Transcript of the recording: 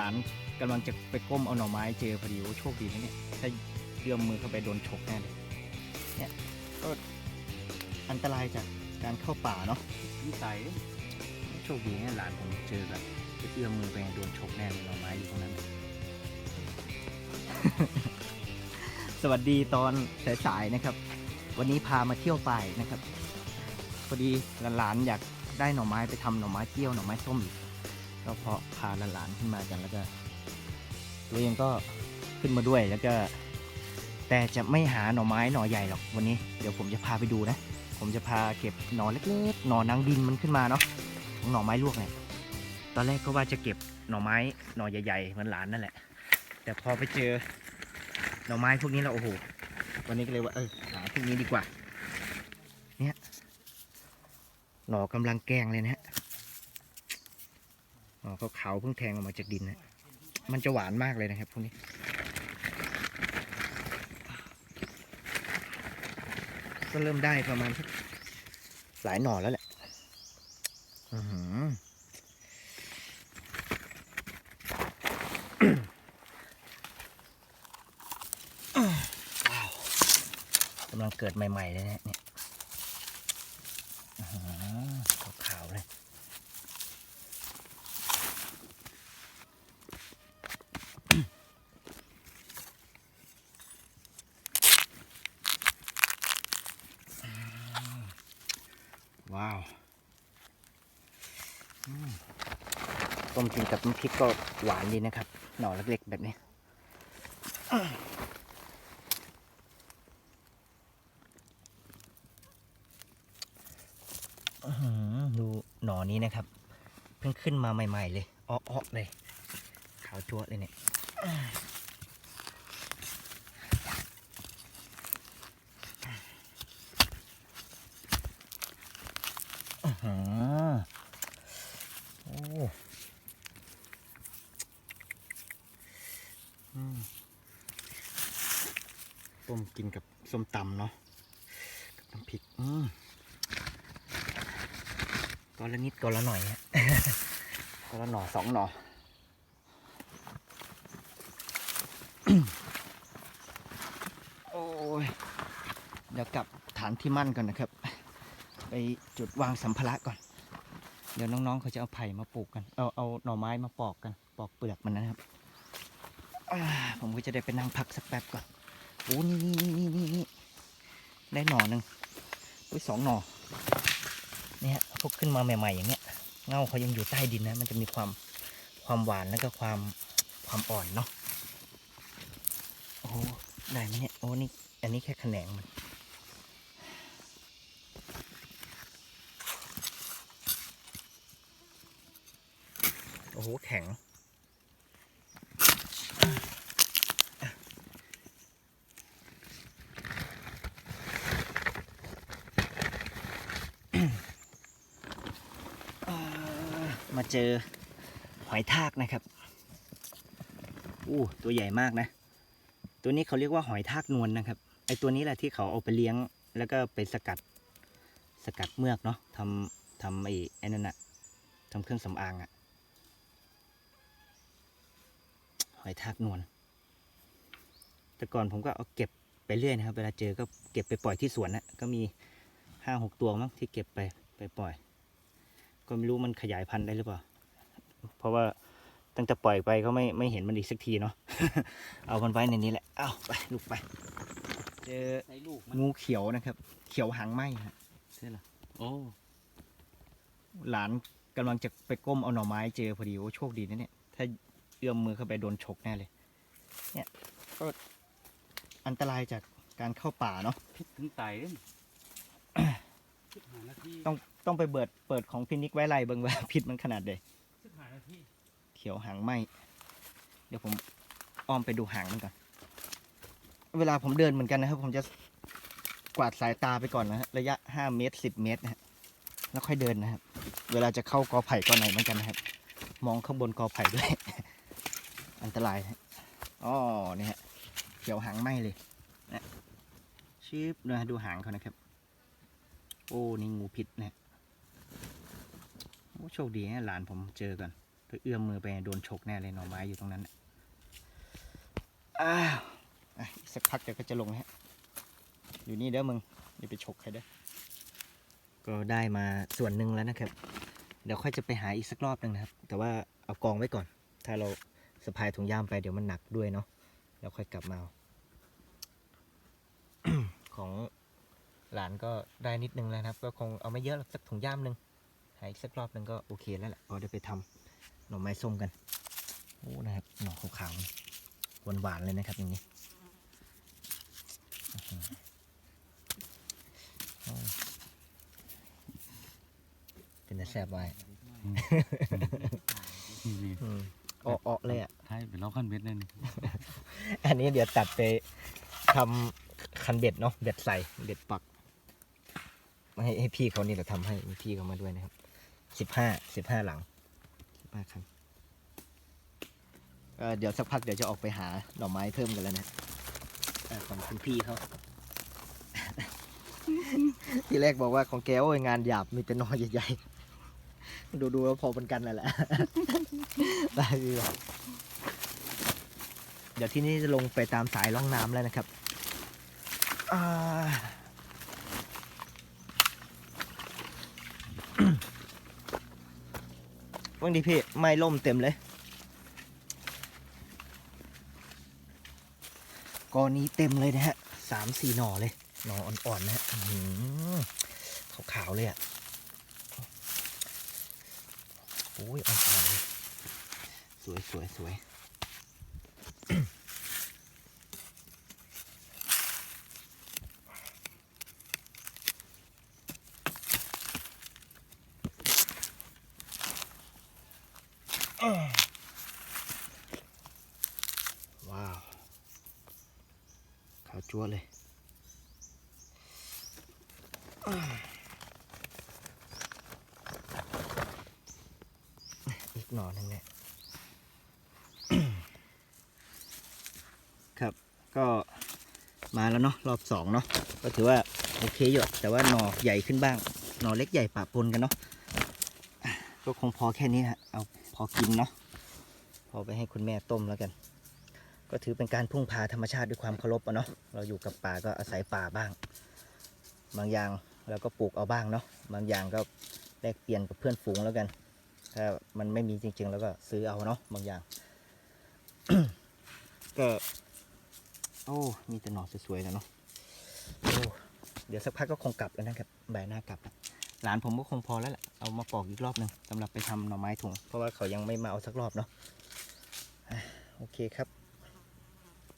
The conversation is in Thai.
หลานกำลังจะไปก้มเอาหน่อไม้เจอพอดีโอ้โชคดีนะเนี่ยถ้าเยื่อมมือเข้าไปโดนฉกแน่เลยเนี่ยก็อันตรายจากการเข้าป่าเนาะนิสัยโชคดีนะหลานผมเจอแบบจะเอื้อมมือไปโดนฉกแน่เลยหน่อไม้อยู่ตรงนั้น สวัสดีตอนสายๆนะครับ วันนี้พามาเที่ยวป่ายนะครับพอดีหลานๆอยากได้หน่อไม้ไปทำหน่อไม้เจียวหน่อไม้ส้มอีก ก็เพาะพาหลานๆขึ้นมากันแล้วก็ตัวเองก็ขึ้นมาด้วยแล้วก็ แต่จะไม่หาหน่อไม้หน่อใหญ่หรอกวันนี้ เดี๋ยวผมจะพาไปดูนะ ผมจะพาเก็บหน่อเล็กๆหน่อนางดินมันขึ้นมาเนาะของหน่อไม้ลวกเนี่ยตอนแรกก็ว่าจะเก็บหน่อไม้หน่อใหญ่ๆเหมือนหลานนั่นแหละ แต่พอไปเจอหน่อไม้พวกนี้แล้วโอ้โหวันนี้ก็เลยว่าเออหาพวกนี้ดีกว่า เนี่ยหน่อกำลังแกงเลยนะฮะ หน่อขาวๆเพิ่งแทงออกมาจากดินนะมันจะหวานมากเลยนะครับพวกนี้ก็เริ่มได้ประมาณสักหลายหน่อแล้วแหละอือหือว้าวกำลังเกิดใหม่ ๆ เลยนี่ยเนี่ยอื้อหือขาวๆเลย ว้าวต้มกินกับน้ำพริกก็หวานดีนะครับ หน่อเล็กๆแบบนี้ดูหน่อนี้นะครับ เพิ่งขึ้นมาใหม่ ๆ เลยอ้อๆเลย ขาวจั๊วเลยเนี่ยอื้อหือ โอ้ต้มกินกับส้มตำเนาะกับน้ำพริกอืมก้อนละนิดก้อนละหน่อยก้อนละหน่อสองหน่อโอ้ยเดี๋ยวกลับฐานที่มั่นก่อนนะครับ ไปจุดวางสัมภาระก่อน เดี๋ยวน้องๆเขาจะเอาไผ่มาปลูกกัน เอาเอาหน่อไม้มาปอกกัน ปอกเปลือกมันนะครับ ผมก็จะได้ไปนั่งพักสักแป๊บก่อนโอ้นี่นี่นี่นี่นี่ได้หน่อหนึ่งอุ้ยสองหน่อ เนี่ยพวกขึ้นมาใหม่ๆอย่างเงี้ย เงาเขายังอยู่ใต้ดินนะ มันจะมีความความหวานแล้วก็ความความอ่อนเนาะ โอ้โหได้ไหมเนี่ย โอ้นี่ อันนี้แค่แขนงมัน อ้โห แข็ง มาเจอหอยทากนะครับ อู้ตัวใหญ่มากนะ ตัวนี้เขาเรียกว่าหอยทากนวลนะครับ ไอตัวนี้แหละที่เขาเอาไปเลี้ยง แล้วก็ไปสกัด สกัดเมือกเนาะทำทำไอ้ไอ้นั่นอะทำเครื่องสำอางอะ หอยทากนวลแต่ก่อนผมก็เอาเก็บไปเรื่อยนะครับ เวลาเจอก็เก็บไปปล่อยที่สวนนะก็มีห้าหกตัวมั้งที่เก็บไปไปปล่อย ก็ไม่รู้มันขยายพันธุ์ได้หรือเปล่า เพราะว่าตั้งแต่ปล่อยไปก็ไม่ไม่เห็นมันอีกสักทีเนาะเอามันไว้ในนี้แหละเอาไปลูกไป เจองูเขียวนะครับ เขียวหางไหมฮะใช่หรอโอ้หลานกำลังจะไปก้มเอาหน่อไม้เจอพอดีโอ้โชคดีนะเนี่ยถ้า เอื้อมมือเข้าไปโดนฉกแน่เลย เนี่ยก็อันตรายจากการเข้าป่าเนาะพิษถึงไตเลยสิบห้านาทีต้องต้องไปเปิดเปิดของพินิกไว้ไล่เบิ่งว่าพิษมันขนาดใดสิบห้านาทีเขียวหางไหมเดี๋ยวผมอ้อมไปดูหางมันก่อน เวลาผมเดินเหมือนกันนะครับ ผมจะกวาดสายตาไปก่อนนะฮะระยะห้าเมตรสิบเมตรนะฮะแล้วค่อยเดินนะครับ เวลาจะเข้ากอไผ่กอไหนเหมือนกันนะครับ มองข้างบนกอไผ่ด้วย อันตรายฮะอ๋อนี่ฮะเขียวหางไหมเลยนะชิบนะดูหางเขานะครับ โอ้นี่งูพิษนะฮะโอ้โชคดีนะหลานผมเจอกันก็เอื้อมมือไปโดนฉกแน่เลยหน่อไม้อยู่ตรงนั้นนะอ้าวอะสักพักเดี๋ยวก็จะลงฮะอยู่นี่เด้อมึงอย่าไปฉกใครเด้อก็ได้มาส่วนหนึ่งแล้วนะครับ เดี๋ยวค่อยจะไปหาอีกสักรอบหนึ่งนะครับ แต่ว่าเอากองไว้ก่อน ถ้าเรา สะพายถุงย่ามไปเดี๋ยวมันหนักด้วยเนาะแล้วค่อยกลับมาเอาของหลานก็ได้นิดนึงแล้วนะครับ ก็คงเอาไม่เยอะหรอกสักถุงย่ามหนึ่งหาอีกสักรอบหนึ่งก็โอเคแล้วแหละพอได้ไปทำหน่อไม้ส้มกันโอ้นะครับหน่อขาวๆหวานๆเลยนะครับ อย่างนี้อื้อหือโอ้เป็นแต่แซ่บไว้นี่นี่อืมอ้อๆเลยอะท้าย เป็นล้อขั้นเบ็ดเลยนี่อันนี้เดี๋ยวตัดไปทำคันเบ็ดเนาะเบ็ดใส่เบ็ดปักให้ให้พี่เขานี่เราทำให้มีพี่เขามาด้วยนะครับสิบห้าสิบห้าหลังสิบห้าคันเอ่อเดี๋ยวสักพักเดี๋ยวจะออกไปหาหน่อไม้เพิ่มกันแล้วนะเอ่อของคุณพี่เขา ที่แรกบอกว่าของแกโอ้ยงานหยาบมีแต่หนอใหญ่ๆ ดูดูแล้วพอเป็นกันแล้วแหละ ได้ดีว่ะ เดี๋ยวที่นี่จะลงไปตามสายล่องน้ำแล้วนะครับอ่าวันดีพี่ไม่ล่มเต็มเลยกอนี้เต็มเลยนะฮะสามสี่หน่อเลย หน่ออ่อนๆนะฮะขาวๆเลยอะโอ้ยอ่อนๆเลยสวยสวยสวย ว้าวขาวจั่วเลยอีกหน่อหนึงเนี่ยครับก็มาแล้วเนาะรอบสองเนาะก็ถือว่าโอเคอยู่แต่ว่าหน่อใหญ่ขึ้นบ้าง หน่อเล็กใหญ่ปะปนกันเนาะอะก็คงพอแค่นี้ฮะเอาพอกินเนาะพอไปให้คุณแม่ต้มแล้วกัน ก็ถือเป็นการพึ่งพาธรรมชาติด้วยความเคารพอะเนาะเราอยู่กับป่าก็อาศัยป่าบ้าง บางอย่างเราก็ปลูกเอาบ้างเนาะบางอย่างก็แลกเปลี่ยนกับเพื่อนฝูงแล้วกัน ถ้ามันไม่มีจริง ๆ แล้วก็ซื้อเอาเนาะบางอย่าง ก็ โอ้ มีแต่หน่อสวยๆแล้วเนาะโอ้เดี๋ยวสักพักก็คงกลับแล้วนะครับบ่ายหน้ากลับแล้วหลานผมก็คงพอแล้วแหละเอามาปอกอีกรอบหนึ่งสำหรับไปทำหน่อไม้ถุงเพราะว่าเขายังไม่มาเอาสักรอบเนาะโอเคครับ